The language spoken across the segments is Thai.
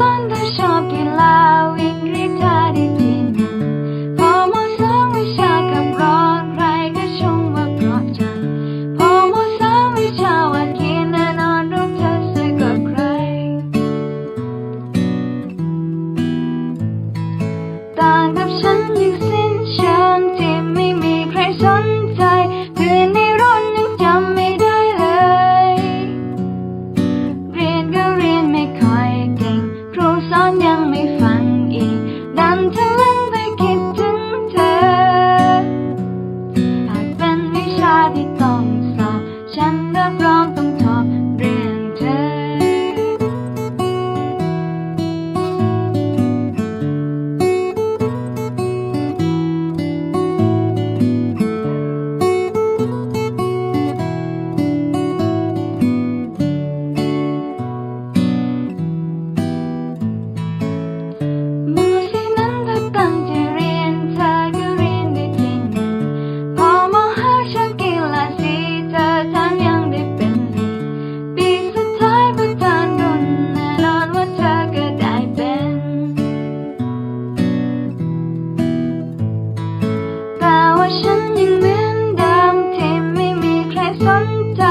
thunder shock you loud. ฉันยังเหนดิมที่ไม่มีใครสนใจ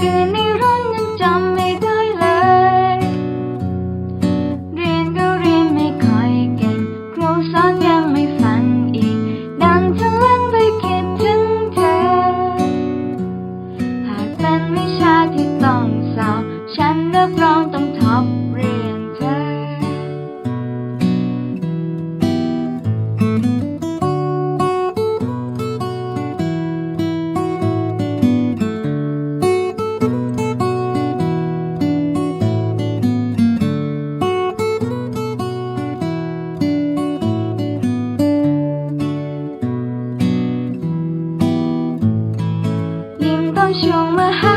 คือในร้อนยังจำไม่ได้เลย เรียนก็เรียนไม่ค่อยเก่งครูสอนยังไม่ฟังอีก ดังทะลังไปคิดถึงเธอ หาเป็นวิชาที่ต้องสอบฉันรับรองต้องท็อป 穷了